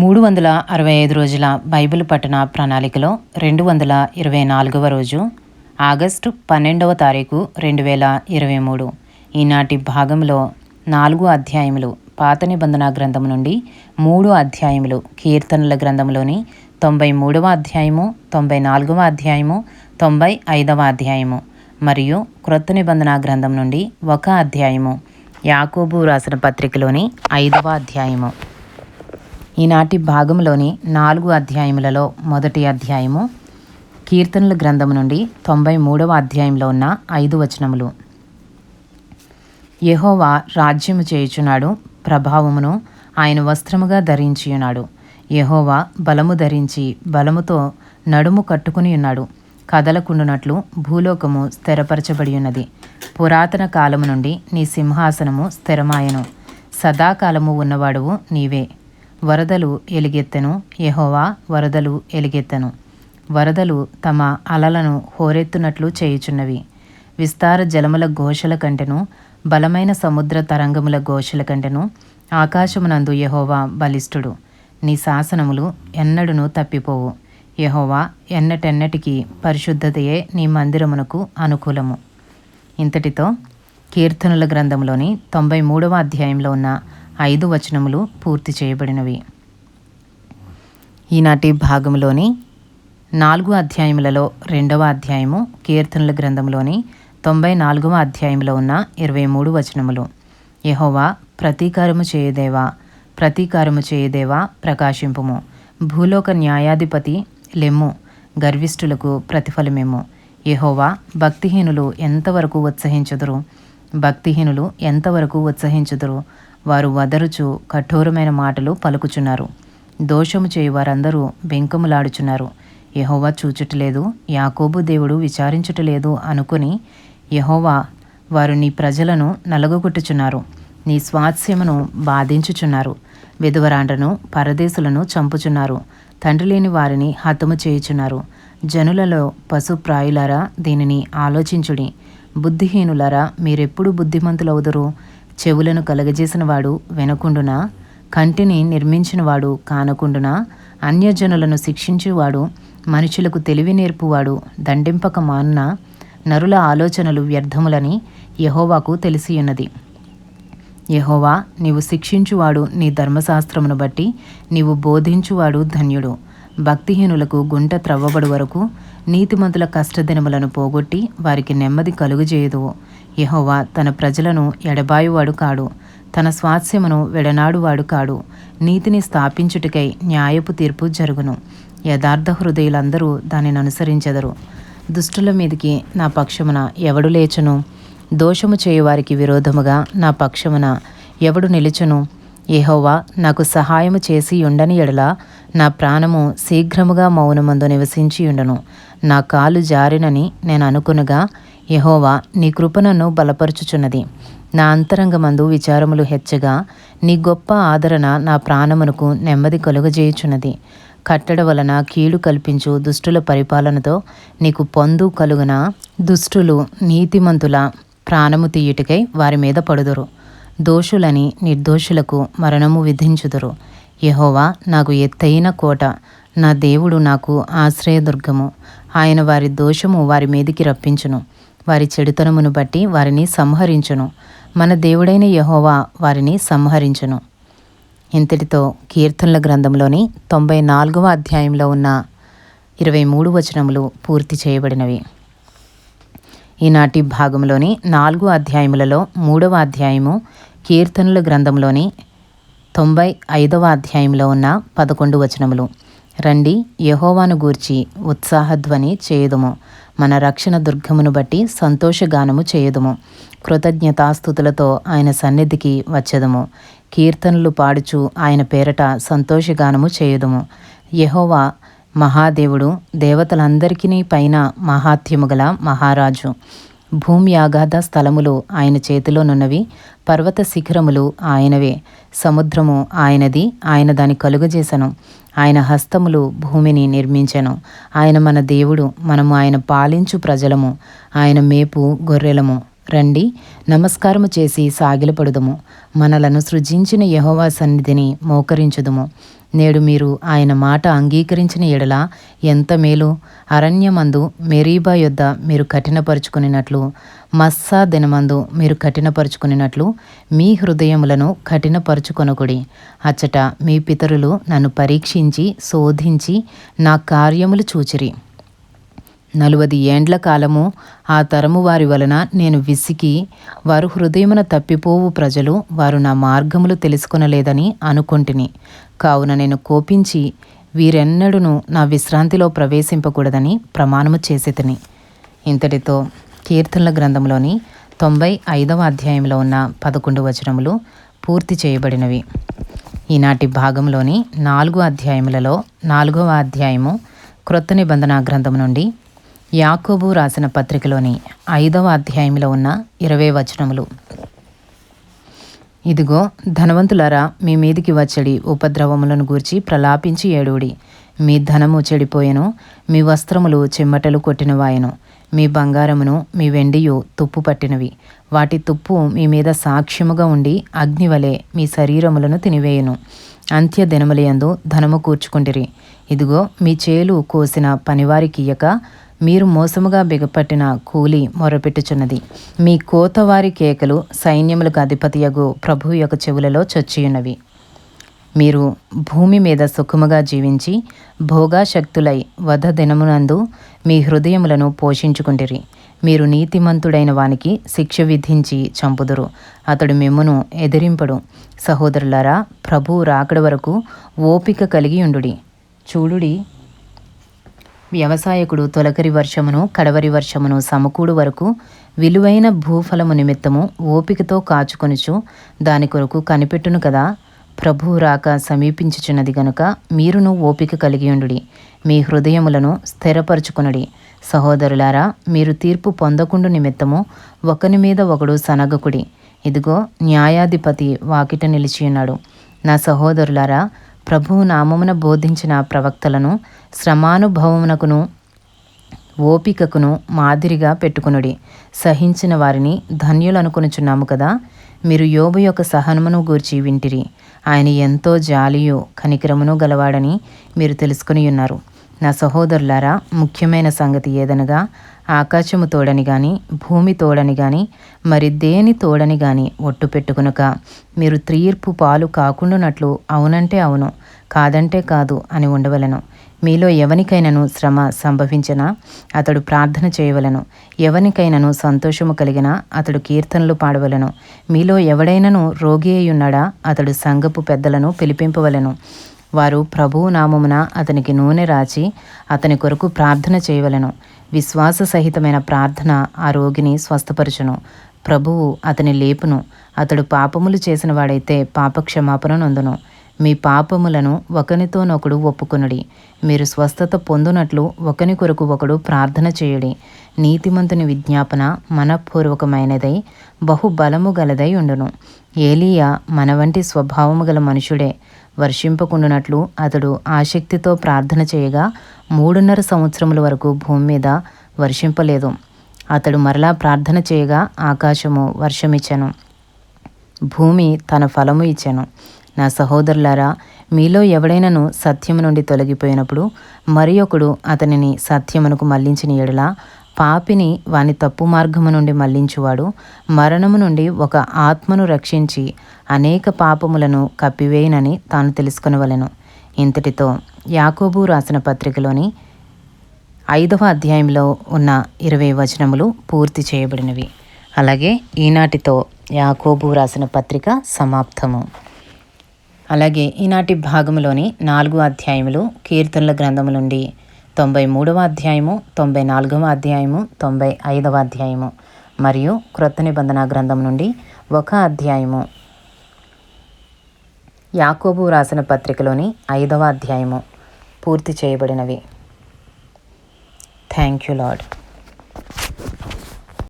మూడు వందల అరవై ఐదు రోజుల బైబిల్ పట్టణ ప్రణాళికలో రెండు వందల ఇరవై నాలుగవ రోజు ఆగస్టు పన్నెండవ తారీఖు రెండు వేల ఇరవై మూడు. ఈనాటి భాగంలో నాలుగు అధ్యాయములు పాత నిబంధన గ్రంథం నుండి మూడు అధ్యాయములు కీర్తనల గ్రంథంలోని తొంభై మూడవ అధ్యాయము తొంభై నాలుగవ అధ్యాయము తొంభై ఐదవ అధ్యాయము మరియు క్రొత్త నిబంధన గ్రంథం నుండి ఒక అధ్యాయము. యాకోబు రాసిన పత్రికలోని ఐదవ అధ్యాయము. ఈనాటి భాగంలోని నాలుగు అధ్యాయములలో మొదటి అధ్యాయము కీర్తనల గ్రంథం నుండి తొంభై మూడవ అధ్యాయంలో ఉన్న ఐదు వచనములు. యహోవా రాజ్యము చేయుచున్నాడు ప్రభావమును ఆయన వస్త్రముగా ధరించియున్నాడు. యహోవా బలము ధరించి బలముతో నడుము కట్టుకుని ఉన్నాడు. కదలకుండునట్లు భూలోకము స్థిరపరచబడి ఉన్నది పురాతన కాలము నుండి నీ సింహాసనము స్థిరమాయను. సదాకాలము ఉన్నవాడువు నీవే. వరదలు ఎలుగెత్తెను. యహోవా వరదలు ఎలుగెత్తెను. వరదలు తమ అలలను హోరెత్తునట్లు చేయుచున్నవి. విస్తార జలముల ఘోషల కంటెను బలమైన సముద్ర తరంగముల ఘోషల కంటెను ఆకాశమునందు యహోవా బలిష్ఠుడు నీ శాసనములు ఎన్నడును తప్పిపోవు. యహోవా ఎన్నటెన్నటికీ పరిశుద్ధతయే నీ మందిరమునకు అనుకూలము. ఇంతటితో కీర్తనల గ్రంథంలోని తొంభై మూడవ అధ్యాయంలో ఉన్న ఐదు వచనములు పూర్తి చేయబడినవి. ఈనాటి భాగంలోని నాలుగు అధ్యాయములలో రెండవ అధ్యాయము కీర్తనల గ్రంథంలోని తొంభై నాలుగవ అధ్యాయంలో ఉన్న ఇరవై మూడు వచనములు. యహోవా ప్రతీకారము చేయదేవా? ప్రతీకారము చేయదేవా? ప్రకాశింపుము. భూలోక న్యాయాధిపతి లెమ్ము. గర్విష్ఠులకు ప్రతిఫలమేమో. యహోవా భక్తిహీనులు ఎంతవరకు ఉత్సహించుదురు? భక్తిహీనులు ఎంతవరకు ఉత్సహించుదురు? వారు వదరుచు కఠోరమైన మాటలు పలుకుచున్నారు. దోషము చేయు వారందరూ బెంకములాడుచున్నారు. యహోవా చూచుటలేదు యాకోబు దేవుడు విచారించుటలేదు అనుకుని యహోవా వారు నీ ప్రజలను నలగొట్టుచున్నారు నీ స్వాస్యమును బాధించుచున్నారు. విధవరాండ్రను పరదేశులను చంపుచున్నారు. తండ్రి లేని వారిని హతము చేయుచున్నారు. జనులలో పశుప్రాయులారా దీనిని ఆలోచించుడి. బుద్ధిహీనులారా మీరెప్పుడు బుద్ధిమంతులవుదురు? చెవులను కలగజేసినవాడు వినకుండునా? కంటిని నిర్మించినవాడు కానకుండునా? అన్యజనులను శిక్షించువాడు మనుషులకు తెలివి నేర్పువాడు దండింపక మాన్న? నరుల ఆలోచనలు వ్యర్థములని యహోవాకు తెలిసియున్నది. యహోవా నీవు శిక్షించువాడు నీ ధర్మశాస్త్రమును బట్టి నీవు బోధించువాడు ధన్యుడు. భక్తిహీనులకు గుంట త్రవ్వబడు వరకు నీతిమంతుల కష్టదినములను పోగొట్టి వారికి నెమ్మది కలుగుజేయదువు యహోవా తన ప్రజలను ఎడబాయువాడు కాడు. తన స్వాస్యమును వెడనాడువాడు కాడు. నీతిని స్థాపించుటకై న్యాయపు తీర్పు జరుగును. యథార్థ హృదయులందరూ దానిని అనుసరించెదరు. దుష్టుల మీదికి నా పక్షమున ఎవడు లేచను? దోషము చేయువారికి విరోధముగా నా పక్షమున ఎవడు నిలుచును? ఏహోవా నాకు సహాయము చేసి ఉండని ఎడల నా ప్రాణము శీఘ్రముగా మౌనమందు నివసించి ఉండను నా కాలు జారినని నేను అనుకునగా యహోవా నీ కృపనను బలపరుచుచున్నది. నా అంతరంగమందు విచారములు హెచ్చగా నీ గొప్ప ఆదరణ నా ప్రాణమునకు నెమ్మది కలుగజేయుచున్నది. కట్టడ వలన కీడు కల్పించు దుష్టుల పరిపాలనతో నీకు పొందు కలుగున దుష్టులు నీతిమంతుల ప్రాణము తీయుటకై వారి మీద పడుదురు. దోషులని నిర్దోషులకు మరణము విధించుదురు. యహోవా నాకు ఎత్తైన కోట నా దేవుడు నాకు ఆశ్రయదుర్గము. ఆయన వారి దోషము వారి మీదికి రప్పించును. వారి చెడుతనమును బట్టి వారిని సంహరించును. మన దేవుడైన యహోవా వారిని సంహరించును. ఇంతటితో కీర్తనల గ్రంథంలోని తొంభై నాలుగవ అధ్యాయంలో ఉన్న ఇరవై మూడు వచనములు పూర్తి చేయబడినవి. ఈనాటి భాగంలోని నాలుగు అధ్యాయములలో మూడవ అధ్యాయము కీర్తనల గ్రంథంలోని తొంభై ఐదవ అధ్యాయంలో ఉన్న పదకొండు వచనములు. రండి యహోవాను గూర్చి ఉత్సాహధ్వని చేయుదుము. మన రక్షణ దుర్గమును బట్టి సంతోషగానము చేయుదుము. కృతజ్ఞతాస్థుతులతో ఆయన సన్నిధికి వచ్చేదము. కీర్తనలు పాడుచు ఆయన పేరట సంతోషగానము చేయుదుము. యహోవా మహాదేవుడు దేవతలందరికీ పైన మహాత్యము గల మహారాజు. భూమి ఆగాధ స్థలములు ఆయన చేతిలోనున్నవి పర్వత శిఖరములు ఆయనవే. సముద్రము ఆయనది ఆయన దాని కలుగజేసను. ఆయన హస్తములు భూమిని నిర్మించెను. ఆయన మన దేవుడు మనము ఆయన పాలించు ప్రజలము. ఆయన మేపు గొర్రెలము. రండి నమస్కారము చేసి సాగిలపడుదుము. మనలను సృజించిన యహోవా సన్నిధిని మోకరించుదుము. నేడు మీరు ఆయన మాట అంగీకరించిన ఎడల ఎంత మేలు? అరణ్యమందు మెరీబా యొద్ద మీరు కఠినపరుచుకునినట్లు మస్సా దినమందు మీరు కఠినపరుచుకునినట్లు మీ హృదయములను కఠినపరుచుకొనకుడి. అచ్చట మీ పితరులు నన్ను పరీక్షించి శోధించి నా కార్యములు చూచిరి. నలువది ఏండ్ల కాలము ఆ తరము వారి వలన నేను విసికి వారు హృదయమున తప్పిపోవు ప్రజలు వారు నా మార్గములు తెలుసుకొనలేదని అనుకొంటిని. కావున నేను కోపించి వీరెన్నడూను నా విశ్రాంతిలో ప్రవేశింపకూడదని ప్రమాణము చేసేతిని. ఇంతటితో కీర్తనల గ్రంథంలోని తొంభై ఐదవ అధ్యాయంలో ఉన్న పదకొండు వచనములు పూర్తి చేయబడినవి. ఈనాటి భాగంలోని నాలుగు అధ్యాయములలో నాలుగవ అధ్యాయము క్రొత్త నిబంధన గ్రంథం నుండి యాకోబు రాసిన పత్రికలోని ఐదవ అధ్యాయంలో ఉన్న ఇరవై వచనములు. ఇదిగో ధనవంతులారా మీ మీదికి వచ్చడి ఉపద్రవములను గూర్చి ప్రలాపించి ఏడుడి మీ ధనము చెడిపోయెను మీ వస్త్రములు చెమ్మటలు కొట్టినవాయను. మీ బంగారమును మీ వెండియు తుప్పు పట్టినవి. వాటి తుప్పు మీ మీద సాక్ష్యముగా ఉండి అగ్నివలే మీ శరీరములను తినివేయును. అంత్య దినములయందు ధనము కూర్చుకుంటిరి ఇదిగో మీ చేలు కోసిన పనివారికియ్యక మీరు మోసముగా బిగపట్టిన కూలి మొరపెట్టుచున్నది. మీ కోతవారి కేకలు సైన్యములకు అధిపతియగు ప్రభు యొక్క చెవులలో చొచ్చియున్నవి. మీరు భూమి మీద సుఖముగా జీవించి భోగాశక్తులై వధ దినమునందు మీ హృదయములను పోషించుకుంటిరి. మీరు నీతిమంతుడైన వానికి శిక్ష విధించి చంపుదురు. అతడు మిమ్మును ఎదిరింపడు. సహోదరులారా ప్రభు రాకడ వరకు ఓపిక కలిగి ఉండుడి. చూడుడి. వ్యవసాయకుడు తొలకరి వర్షమును కడవరి వర్షమును సమకూడు వరకు విలువైన భూఫలము నిమిత్తము ఓపికతో కాచుకొనుచు దాని కొరకు కనిపెట్టును కదా. ప్రభు రాక సమీపించుచున్నది గనుక మీరును ఓపిక కలిగియుండుడి మీ హృదయములను స్థిరపరచుకునుడి. సహోదరులారా మీరు తీర్పు పొందకుండు నిమిత్తము ఒకని మీద ఒకడు సనగకుడి. ఇదిగో న్యాయాధిపతి వాకిట నిలిచియున్నాడు. నా సహోదరులారా ప్రభువు నామమున బోధించిన ప్రవక్తలను శ్రమానుభవమునకును ఓపికకును మాదిరిగా పెట్టుకునుడి. సహించిన వారిని ధన్యులనుకొనుచున్నాము కదా. మీరు యోబు యొక్క సహనమును గూర్చి వింటిరి. ఆయన ఎంతో జాలియు కనికరమును గలవాడని మీరు తెలుసుకుని ఉన్నారు నా సహోదరులారా ముఖ్యమైన సంగతి ఏదనగా ఆకాశము తోడని గాని భూమి తోడని గాని మరి దేని తోడని గాని ఒట్టు పెట్టుకునుక మీరు తీర్పు పాలు కాకుండానట్లు అవునంటే అవును కాదంటే కాదు అని ఉండవలను. మీలో ఎవనికైనాను శ్రమ సంభవించినా అతడు ప్రార్థన చేయవలను. ఎవనికైనాను సంతోషము కలిగిన అతడు కీర్తనలు పాడవలను. మీలో ఎవడైనను రోగి అయి ఉన్నాడా అతడు సంఘపు పెద్దలను పిలిపింపవలను. వారు ప్రభువు నామమున అతనికి నూనె రాచి అతని కొరకు ప్రార్థన చేయవలను. విశ్వాస సహితమైన ప్రార్థన ఆ రోగిని స్వస్థపరచును. ప్రభువు అతని లేపును. అతడు పాపములు చేసిన వాడైతే పాపక్షమాపణ నొందును. మీ పాపములను ఒకనితోనొకడు ఒప్పుకొనుడి. మీరు స్వస్థత పొందునట్లు ఒకని కొరకు ఒకడు ప్రార్థన చేయుడి. నీతిమంతుని విజ్ఞాపన మనపూర్వకమైనదై బహుబలము గలదై ఉండును. ఏలియా మన వంటి స్వభావము గల మనుషుడే. వర్షింపకుండునట్లు అతడు ఆసక్తితో ప్రార్థన చేయగా మూడున్నర సంవత్సరముల వరకు భూమి మీద వర్షింపలేదు. అతడు మరలా ప్రార్థన చేయగా ఆకాశము వర్షమిచ్చెను. భూమి తన ఫలము ఇచ్చెను. నా సహోదరులారా మీలో ఎవడైనను సత్యము నుండి తొలగిపోయినప్పుడు మరి ఒకడు అతనిని సత్యమునకు మళ్ళించిన ఎడలా పాపిని వాని తప్పు మార్గము నుండి మళ్ళించువాడు మరణము నుండి ఒక ఆత్మను రక్షించి అనేక పాపములను కప్పివేయనని తాను తెలుసుకునవలను. ఇంతటితో యాకోబు రాసిన పత్రికలోని ఐదవ అధ్యాయంలో ఉన్న ఇరవై వచనములు పూర్తి చేయబడినవి. అలాగే ఈనాటితో యాకోబు రాసిన పత్రిక సమాప్తము. అలాగే ఈనాటి భాగంలోని నాలుగు అధ్యాయములు కీర్తనల గ్రంథము నుండి తొంభై మూడవ అధ్యాయము తొంభై నాలుగవ అధ్యాయము తొంభై ఐదవ అధ్యాయము మరియు క్రొత్త నిబంధన గ్రంథం నుండి ఒక అధ్యాయము. యాకోబు రాసిన పత్రికలోని ఐదవ అధ్యాయము పూర్తి చేయబడినవి. Thank you lord